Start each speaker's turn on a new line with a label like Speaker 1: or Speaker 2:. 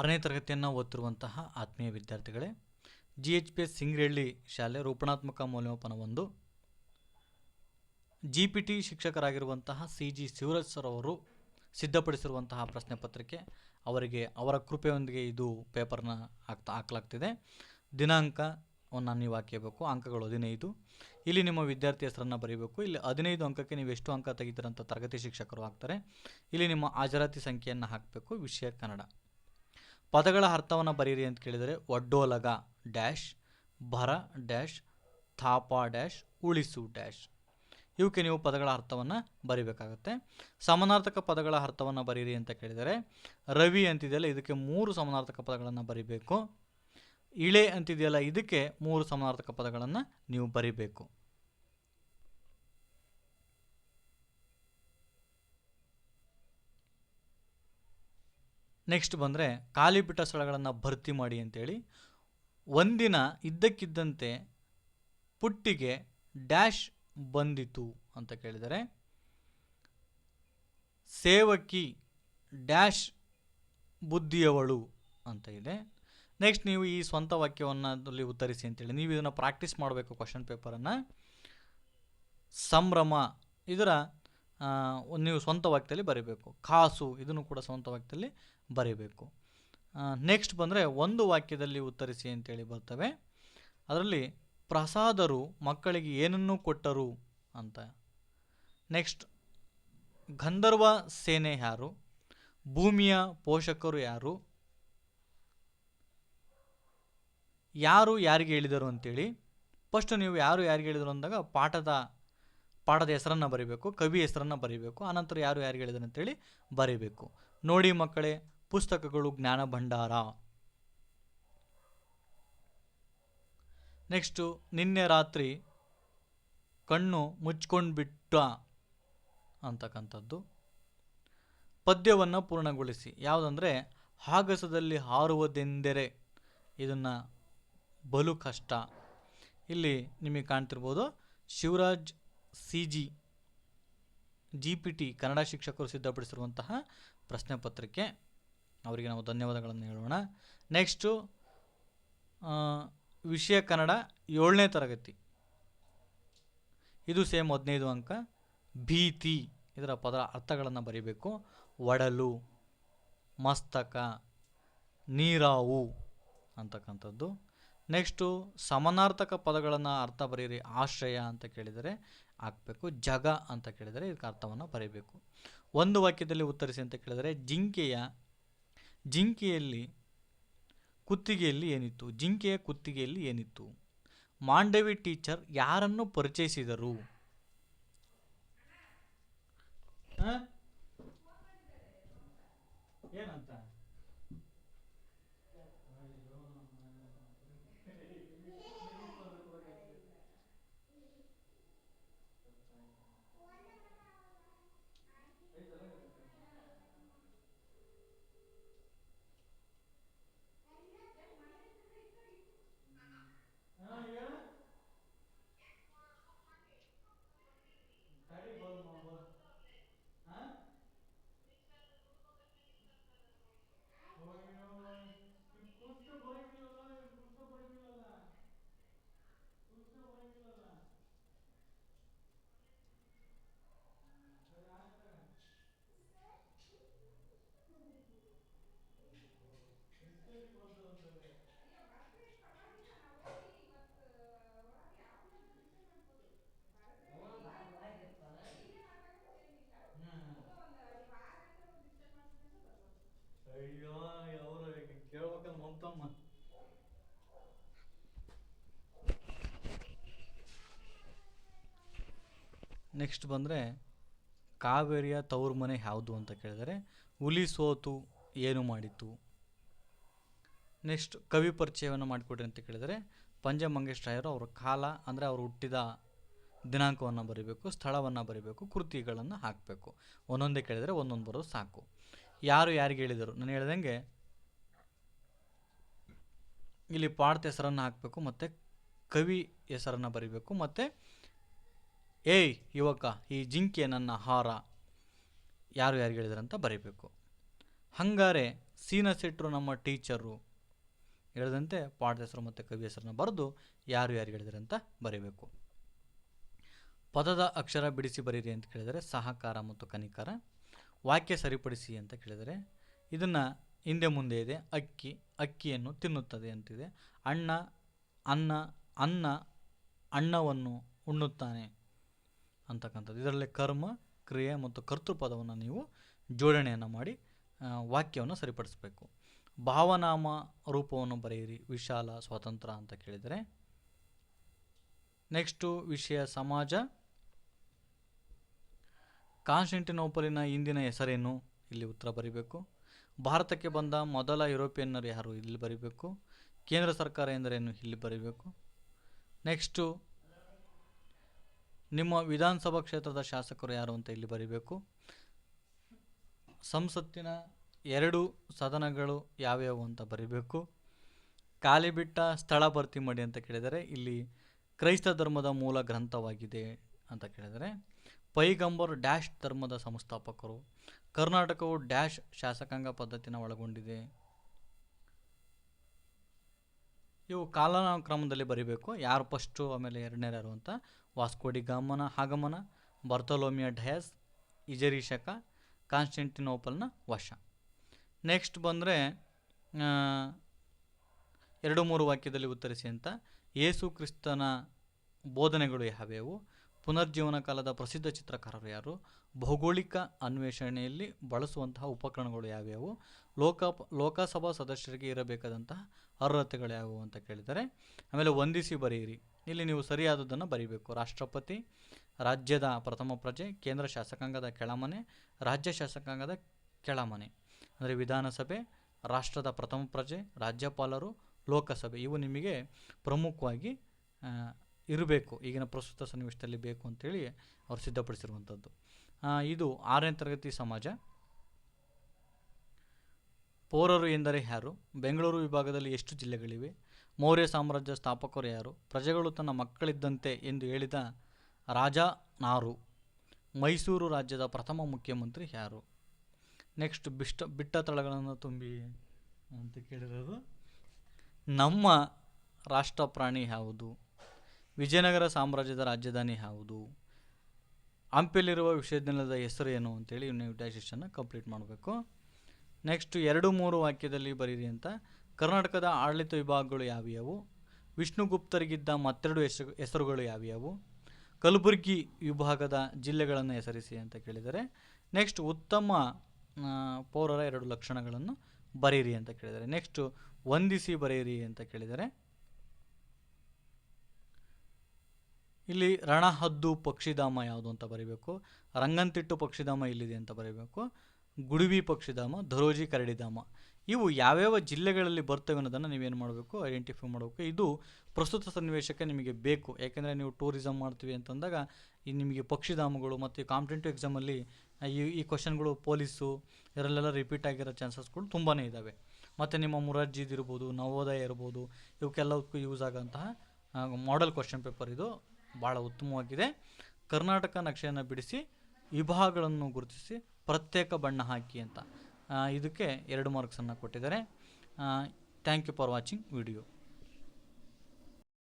Speaker 1: ಆರನೇ ತರಗತಿಯನ್ನು ಓದ್ತಿರುವಂತಹ ಆತ್ಮೀಯ ವಿದ್ಯಾರ್ಥಿಗಳೇ G H P S Singrelli ಶಾಲೆ ರೂಪಣಾತ್ಮಕ ಮೌಲ್ಯಮಾಪನ ಒಂದು. ಜಿ ಪಿ ಟಿ ಶಿಕ್ಷಕರಾಗಿರುವಂತಹ ಸಿ ಜಿ ಶಿವರಾಜ್ ಸರ್ ಅವರು ಸಿದ್ಧಪಡಿಸಿರುವಂತಹ ಪ್ರಶ್ನೆ ಪತ್ರಿಕೆ, ಅವರಿಗೆ ಅವರ ಕೃಪೆಯೊಂದಿಗೆ ಇದು ಪೇಪರ್ನ ಹಾಕ್ತಾ ಹಾಕಲಾಗ್ತಿದೆ. ದಿನಾಂಕವನ್ನು ನೀವು ಹಾಕಬೇಕು ಅಂಕಗಳು ಹದಿನೈದು. ಇಲ್ಲಿ ನಿಮ್ಮ ವಿದ್ಯಾರ್ಥಿ ಹೆಸರನ್ನು ಬರೀಬೇಕು. ಇಲ್ಲಿ ಹದಿನೈದು ಅಂಕಕ್ಕೆ ನೀವು ಎಷ್ಟು ಅಂಕ ತೆಗಿತೀರಂತ ತರಗತಿ ಶಿಕ್ಷಕರು ಹಾಕ್ತಾರೆ. ಇಲ್ಲಿ ನಿಮ್ಮ ಹಾಜರಾತಿ ಸಂಖ್ಯೆಯನ್ನು ಹಾಕಬೇಕು, ವಿಷಯ ಕನ್ನಡ. ಪದಗಳ ಅರ್ಥವನ್ನು ಬರೀರಿ ಅಂತ ಕೇಳಿದರೆ ಒಡ್ಡೋಲಗ ಡ್ಯಾಶ್, ಭರ ಡ್ಯಾಶ್, ಥಾಪ ಡ್ಯಾಶ್, ಉಳಿಸು ಡ್ಯಾಶ್. ಇವಕ್ಕೆ ನೀವು ಪದಗಳ ಅರ್ಥವನ್ನು ಬರಿಬೇಕಾಗತ್ತೆ. ಸಮಾನಾರ್ಥಕ ಪದಗಳ ಅರ್ಥವನ್ನು ಬರೀರಿ ಅಂತ ಕೇಳಿದರೆ ರವಿ ಅಂತಿದೆಯಲ್ಲ, ಇದಕ್ಕೆ ಮೂರು ಸಮಾನಾರ್ಥಕ ಪದಗಳನ್ನು ಬರಿಬೇಕು. ಇಳೆ ಅಂತಿದೆಯಲ್ಲ, ಇದಕ್ಕೆ ಮೂರು ಸಮಾನಾರ್ಥಕ ಪದಗಳನ್ನು ನೀವು ಬರಿಬೇಕು. ನೆಕ್ಸ್ಟ್ ಬಂದರೆ ಖಾಲಿಪೀಠ ಸ್ಥಳಗಳನ್ನು ಭರ್ತಿ ಮಾಡಿ ಅಂತೇಳಿ ಒಂದಿನ ಇದ್ದಕ್ಕಿದ್ದಂತೆ ಪುಟ್ಟಿಗೆ ಡ್ಯಾಶ್ ಬಂದಿತು ಅಂತ ಕೇಳಿದರೆ ಸೇವಕಿ ಡ್ಯಾಶ್ ಬುದ್ಧಿಯವಳು ಅಂತ ಇದೆ. ನೆಕ್ಸ್ಟ್ ನೀವು ಈ ಸ್ವಂತ ವಾಕ್ಯವನ್ನು ಅಲ್ಲಿ ಉತ್ತರಿಸಿ ಅಂತೇಳಿ ನೀವು ಇದನ್ನು ಪ್ರಾಕ್ಟೀಸ್ ಮಾಡಬೇಕು ಕ್ವಶನ್ ಪೇಪರನ್ನು ಸಂಭ್ರಮ ಇದರ ನೀವು ಸ್ವಂತ ವಾಕ್ಯದಲ್ಲಿ ಬರೀಬೇಕು. ಕಾಸು ಇದನ್ನು ಕೂಡ ಸ್ವಂತ ವಾಕ್ಯದಲ್ಲಿ ಬರೀಬೇಕು. ನೆಕ್ಸ್ಟ್ ಬಂದರೆ ಒಂದು ವಾಕ್ಯದಲ್ಲಿ ಉತ್ತರಿಸಿ ಅಂತೇಳಿ ಬರ್ತವೆ. ಅದರಲ್ಲಿ ಪ್ರಸಾದರು ಮಕ್ಕಳಿಗೆ ಏನನ್ನು ಕೊಟ್ಟರು ಅಂತ. ನೆಕ್ಸ್ಟ್ ಗಂಧರ್ವ ಸೇನೆ ಯಾರು? ಭೂಮಿಯ ಪೋಷಕರು ಯಾರು? ಯಾರು ಯಾರಿಗೆ ಹೇಳಿದರು ಅಂತೇಳಿ. ಫಸ್ಟ್ ನೀವು ಯಾರು ಯಾರಿಗೆ ಹೇಳಿದರು ಅಂದಾಗ ಪಾಠದ ಪಾಠದ ಹೆಸರನ್ನು ಬರೀಬೇಕು, ಕವಿ ಹೆಸರನ್ನು ಬರೀಬೇಕು, ಆನಂತರ ಯಾರು ಯಾರು ಹೇಳಿದರು ಅಂತೇಳಿ ಬರೀಬೇಕು. ನೋಡಿ ಮಕ್ಕಳೇ, ಪುಸ್ತಕಗಳು ಜ್ಞಾನ ಭಂಡಾರ. ನೆಕ್ಸ್ಟು, ನಿನ್ನೆ ರಾತ್ರಿ ಕಣ್ಣು ಮುಚ್ಕೊಂಡು ಬಿಟ್ಟ ಅಂತಕ್ಕಂಥದ್ದು. ಪದ್ಯವನ್ನು ಪೂರ್ಣಗೊಳಿಸಿ. ಯಾವುದಂದರೆ, ಹಾಗಸದಲ್ಲಿ ಹಾರುವುದೆಂದರೆ. ಇದನ್ನು ಬಲು ಕಷ್ಟ. ಇಲ್ಲಿ ನಿಮಗೆ ಕಾಣ್ತಿರ್ಬೋದು, Shivaraj C G G P T Kannada ಶಿಕ್ಷಕರು ಸಿದ್ಧಪಡಿಸಿರುವಂತಹ ಪ್ರಶ್ನೆ ಪತ್ರಿಕೆ. ಅವರಿಗೆ ನಾವು ಧನ್ಯವಾದಗಳನ್ನು ಹೇಳೋಣ. ನೆಕ್ಸ್ಟು ವಿಷಯ ಕನ್ನಡ ಏಳನೇ ತರಗತಿ. ಇದು ಸೇಮ್ ಹದಿನೈದು ಅಂಕ. ಭೀತಿ ಇದರ ಪದ ಅರ್ಥಗಳನ್ನು ಬರೀಬೇಕು. ಒಡಲು, ಮಸ್ತಕ, ನೀರಾವು ಅಂತಕ್ಕಂಥದ್ದು. ನೆಕ್ಸ್ಟು ಸಮಾನಾರ್ಥಕ ಪದಗಳನ್ನು ಅರ್ಥ ಬರೀರಿ, ಆಶ್ರಯ ಅಂತ ಕೇಳಿದರೆ ಹಾಕಬೇಕು, ಜಗ ಅಂತ ಕೇಳಿದರೆ ಇದಕ್ಕೆ ಅರ್ಥವನ್ನು ಬರೀಬೇಕು. ಒಂದು ವಾಕ್ಯದಲ್ಲಿ ಉತ್ತರಿಸಿ ಅಂತ ಕೇಳಿದರೆ, ಜಿಂಕೆಯ, ಜಿಂಕೆಯಲ್ಲಿ ಕುತ್ತಿಗೆಯಲ್ಲಿ ಏನಿತ್ತು? ಜಿಂಕೆಯ ಕುತ್ತಿಗೆಯಲ್ಲಿ ಏನಿತ್ತು? ಮಾಂಡವಿ ಟೀಚರ್ ಯಾರನ್ನು ಪರಿಚಯಿಸಿದರು? ಏನಂತ? ನೆಕ್ಸ್ಟ್ ಬಂದರೆ ಕಾವೇರಿಯ ತವ್ರ ಮನೆ ಯಾವುದು ಅಂತ ಕೇಳಿದರೆ ಹುಲಿ ಸೋತು ಏನು ಮಾಡಿತು ನೆಕ್ಸ್ಟ್ ಕವಿ ಪರಿಚಯವನ್ನು ಮಾಡಿಕೊಡ್ರಿ ಅಂತ ಕೇಳಿದರೆ ಪಂಜ ಮಂಗೇಶ್ ರಾಯರು ಅವರ ಕಾಲ ಅಂದರೆ ಅವರು ಹುಟ್ಟಿದ ದಿನಾಂಕವನ್ನು ಬರೀಬೇಕು, ಸ್ಥಳವನ್ನು ಬರೀಬೇಕು, ಕೃತಿಗಳನ್ನು ಹಾಕಬೇಕು. ಒಂದೊಂದೇ ಕೇಳಿದರೆ ಒಂದೊಂದು ಬರೋದು ಸಾಕು. ಯಾರು ಯಾರಿಗೆ ಹೇಳಿದರು? ನಾನು ಹೇಳ್ದಂಗೆ ಇಲ್ಲಿ ಪಾಡ್ತ ಹೆಸರನ್ನು ಹಾಕಬೇಕು, ಮತ್ತು ಕವಿ ಹೆಸರನ್ನು ಬರೀಬೇಕು, ಮತ್ತು ಏಯ್, ಯುವಕ, ಈ ಜಿಂಕೆ ನನ್ನ ಹಾರ. ಯಾರು ಯಾರು ಹೇಳಿದ್ರಂತ ಬರೀಬೇಕು. ಹಂಗಾರೆ ಸೀನ ಸೆಟ್ರು ನಮ್ಮ ಟೀಚರು. ಹೇಳಿದಂತೆ ಪಾಠದ ಹೆಸರು ಮತ್ತು ಕವಿ ಹೆಸರನ್ನ ಬರೆದು ಯಾರು ಯಾರು ಹೇಳಿದ್ರಂತ ಬರೀಬೇಕು. ಪದದ ಅಕ್ಷರ ಬಿಡಿಸಿ ಬರೀರಿ ಅಂತ ಕೇಳಿದರೆ ಸಹಕಾರ ಮತ್ತು ಕನಿಕಾರ. ವಾಕ್ಯ ಸರಿಪಡಿಸಿ ಅಂತ ಕೇಳಿದರೆ ಇದನ್ನು ಹಿಂದೆ ಮುಂದೆ ಇದೆ. ಅಕ್ಕಿ, ಅಕ್ಕಿಯನ್ನು ತಿನ್ನುತ್ತದೆ ಅಂತಿದೆ. ಅಣ್ಣ, ಅನ್ನ ಅನ್ನ ಅನ್ನವನ್ನು ಉಣ್ಣುತ್ತಾನೆ. ಅಂತಕ್ಕಂಥದ್ದು. ಇದರಲ್ಲಿ ಕರ್ಮ, ಕ್ರಿಯೆ ಮತ್ತು ಕರ್ತೃಪದವನ್ನು ನೀವು ಜೋಡಣೆಯನ್ನು ಮಾಡಿ ವಾಕ್ಯವನ್ನು ಸರಿಪಡಿಸಬೇಕು. ಭಾವನಾಮ ರೂಪವನ್ನು ಬರೆಯಿರಿ, ವಿಶಾಲ, ಸ್ವತಂತ್ರ ಅಂತ ಕೇಳಿದರೆ. ನೆಕ್ಸ್ಟು ವಿಷಯ ಸಮಾಜ. ಕಾನ್ಸ್ಟೆಂಟಿನೋಪಲಿನ ಇಂದಿನ ಹೆಸರೇನು? ಇಲ್ಲಿ ಉತ್ತರ ಬರೀಬೇಕು. ಭಾರತಕ್ಕೆ ಬಂದ ಮೊದಲ ಯುರೋಪಿಯನ್ನರು ಯಾರು? ಇಲ್ಲಿ ಬರೀಬೇಕು. ಕೇಂದ್ರ ಸರ್ಕಾರ ಎಂದರೇನು? ಇಲ್ಲಿ ಬರೀಬೇಕು. ನೆಕ್ಸ್ಟು ನಿಮ್ಮ ವಿಧಾನಸಭಾ ಕ್ಷೇತ್ರದ ಶಾಸಕರು ಯಾರು ಅಂತ ಇಲ್ಲಿ ಬರೀಬೇಕು. ಸಂಸತ್ತಿನ ಎರಡು ಸದನಗಳು ಯಾವ್ಯಾವು ಅಂತ ಬರೀಬೇಕು. ಖಾಲಿ ಬಿಟ್ಟ ಸ್ಥಳ ಭರ್ತಿ ಮಾಡಿ ಅಂತ ಕೇಳಿದರೆ ಇಲ್ಲಿ ಕ್ರೈಸ್ತ ಧರ್ಮದ ಮೂಲ ಗ್ರಂಥವಾಗಿದೆ ಅಂತ ಕೇಳಿದರೆ ಪೈಗಂಬರ್ ಡ್ಯಾಶ್ ಧರ್ಮದ ಸಂಸ್ಥಾಪಕರು. ಕರ್ನಾಟಕವು ಡ್ಯಾಶ್ ಶಾಸಕಾಂಗ ಪದ್ಧತಿನ ಒಳಗೊಂಡಿದೆ. ಇವು ಕಾಲಾನುಕ್ರಮದಲ್ಲಿ ಬರೀಬೇಕು. ಯಾರು ಫಸ್ಟು, ಆಮೇಲೆ ಎರಡನೇ ಯಾರು ಅಂತ. ವಾಸ್ಕೋಡಿ ಗಮನ, ಆಗಮನ, ಬರ್ತಲೋಮಿಯ ಡಯಾಸ್ ಇಜರೀಶಕ ಕಾನ್ಸ್ಟೆಂಟಿನೋಪಲ್ನ ವಶ. ನೆಕ್ಸ್ಟ್ ಬಂದರೆ ಎರಡು ಮೂರು ವಾಕ್ಯದಲ್ಲಿ ಉತ್ತರಿಸಿ ಅಂತ. ಯೇಸು ಕ್ರಿಸ್ತನ ಬೋಧನೆಗಳು ಯಾವ್ಯಾವು? ಪುನರ್ಜೀವನ ಕಾಲದ ಪ್ರಸಿದ್ಧ ಚಿತ್ರಕಾರರು ಯಾರು? ಭೌಗೋಳಿಕ ಅನ್ವೇಷಣೆಯಲ್ಲಿ ಬಳಸುವಂತಹ ಉಪಕರಣಗಳು ಯಾವ್ಯಾವು? ಲೋಕ, ಲೋಕಸಭಾ ಸದಸ್ಯರಿಗೆ ಇರಬೇಕಾದಂತಹ ಅರ್ಹತೆಗಳು ಯಾವುವು ಅಂತ ಕೇಳಿದರೆ, ಆಮೇಲೆ ವಂದಿಸಿ ಬರೆಯಿರಿ. ಇಲ್ಲಿ ನೀವು ಸರಿಯಾದದ್ದನ್ನು ಬರೀಬೇಕು. ರಾಷ್ಟ್ರಪತಿ, ರಾಜ್ಯದ ಪ್ರಥಮ ಪ್ರಜೆ, ಕೇಂದ್ರ ಶಾಸಕಾಂಗದ ಕೆಳಮನೆ, ರಾಜ್ಯ ಶಾಸಕಾಂಗದ ಕೆಳಮನೆ. ಅಂದರೆ ವಿಧಾನಸಭೆ, ರಾಷ್ಟ್ರದ ಪ್ರಥಮ ಪ್ರಜೆ, ರಾಜ್ಯಪಾಲರು, ಲೋಕಸಭೆ. ಇವು ನಿಮಗೆ ಪ್ರಮುಖವಾಗಿ ಇರಬೇಕು. ಈಗಿನ ಪ್ರಸ್ತುತ ಸನ್ನಿವೇಶದಲ್ಲಿ ಬೇಕು ಅಂತೇಳಿ ಅವರು ಸಿದ್ಧಪಡಿಸಿರುವಂಥದ್ದು. ಇದು ಆರನೇ ತರಗತಿ ಸಮಾಜ. ಪೋರರು ಎಂದರೆ ಯಾರು? ಬೆಂಗಳೂರು ವಿಭಾಗದಲ್ಲಿ ಎಷ್ಟು ಜಿಲ್ಲೆಗಳಿವೆ? ಮೌರ್ಯ ಸಾಮ್ರಾಜ್ಯ ಸ್ಥಾಪಕರು ಯಾರು? ಪ್ರಜೆಗಳು ತನ್ನ ಮಕ್ಕಳಿದ್ದಂತೆ ಎಂದು ಹೇಳಿದ ರಾಜ ನಾರು. ಮೈಸೂರು ರಾಜ್ಯದ ಪ್ರಥಮ ಮುಖ್ಯಮಂತ್ರಿ ಯಾರು? ನೆಕ್ಸ್ಟ್ ಬಿಷ್ಟ, ಬಿಟ್ಟ ತಳಗಳನ್ನು ತುಂಬಿ ಅಂತ ಕೇಳಿರೋದು. ನಮ್ಮ ರಾಷ್ಟ್ರ ಪ್ರಾಣಿ ಯಾವುದು? ವಿಜಯನಗರ ಸಾಮ್ರಾಜ್ಯದ ರಾಜಧಾನಿ ಯಾವುದು? ಹಂಪಿಯಲ್ಲಿರುವ ವಿಶ್ವವಿದ್ಯಾನಿಲಯದ ಹೆಸರು ಏನು ಅಂತೇಳಿ ನೀವು ಡೈಜೆಷನ್ನ ಕಂಪ್ಲೀಟ್ ಮಾಡಬೇಕು. ನೆಕ್ಸ್ಟ್ ಎರಡು ಮೂರು ವಾಕ್ಯದಲ್ಲಿ ಬರೀರಿ ಅಂತ. ಕರ್ನಾಟಕದ ಆಡಳಿತ ವಿಭಾಗಗಳು ಯಾವ್ಯಾವು? ವಿಷ್ಣುಗುಪ್ತರಿಗಿದ್ದ ಮತ್ತೆರಡು ಹೆಸರು, ಹೆಸರುಗಳು ಯಾವ್ಯಾವು? ಕಲಬುರಗಿ ವಿಭಾಗದ ಜಿಲ್ಲೆಗಳನ್ನು ಹೆಸರಿಸಿ ಅಂತ ಕೇಳಿದರೆ. ನೆಕ್ಸ್ಟ್ ಉತ್ತಮ ಪೌರರ ಎರಡು ಲಕ್ಷಣಗಳನ್ನು ಬರೀರಿ ಅಂತ ಕೇಳಿದರೆ. ನೆಕ್ಸ್ಟು ವಂದಿಸಿ ಬರೆಯಿರಿ ಅಂತ ಕೇಳಿದರೆ. ಇಲ್ಲಿ ರಣಹದ್ದು ಪಕ್ಷಿಧಾಮ ಯಾವುದು ಅಂತ ಬರೀಬೇಕು, ರಂಗಂತಿಟ್ಟು ಪಕ್ಷಿಧಾಮ ಇಲ್ಲಿದೆ ಅಂತ ಬರೀಬೇಕು, ಗುಡುಬಿ ಪಕ್ಷಿಧಾಮ, ಧರೋಜಿ ಕರಡಿಧಾಮ. ಇವು ಯಾವ್ಯಾವ ಜಿಲ್ಲೆಗಳಲ್ಲಿ ಬರ್ತವೆ ಅನ್ನೋದನ್ನು ನೀವೇನು ಮಾಡಬೇಕು ಐಡೆಂಟಿಫೈ ಮಾಡಬೇಕು. ಇದು ಪ್ರಸ್ತುತ ಸನ್ನಿವೇಶಕ್ಕೆ ನಿಮಗೆ ಬೇಕು. ಯಾಕೆಂದರೆ ನೀವು ಟೂರಿಸಮ್ ಮಾಡ್ತೀವಿ ಅಂತಂದಾಗ, ಈ ನಿಮಗೆ ಪಕ್ಷಿಧಾಮಗಳು ಮತ್ತು ಕಾಂಪಿಟೇಟಿವ್ ಎಕ್ಸಾಮಲ್ಲಿ ಈ ಈ ಕ್ವಶನ್ಗಳು ಪೊಲೀಸು ಇದರಲ್ಲೆಲ್ಲ ರಿಪೀಟ್ ಆಗಿರೋ ಚಾನ್ಸಸ್ಗಳು ತುಂಬಾ ಇದ್ದಾವೆ ಮತ್ತು ನಿಮ್ಮ ಮುರಾರ್ಜಿದ್ ಇರ್ಬೋದು, ನವೋದಯ ಇರ್ಬೋದು, ಇವಕ್ಕೆಲ್ಲದಕ್ಕೂ ಯೂಸ್ ಆಗೋಂತಹ ಮಾಡೆಲ್ ಕ್ವಶನ್ ಪೇಪರ್ ಇದು. ಭಾಳ ಉತ್ತಮವಾಗಿದೆ. ಕರ್ನಾಟಕ ನಕ್ಷೆಯನ್ನು ಬಿಡಿಸಿ ವಿಭಾಗಗಳನ್ನು ಗುರುತಿಸಿ, ಪ್ರತ್ಯೇಕ ಬಣ್ಣ ಹಾಕಿ ಅಂತ. ಇದಕ್ಕೆ ಎರಡು ಮಾರ್ಕ್ಸನ್ನು ಕೊಟ್ಟಿದ್ದಾರೆ. Thank you for watching video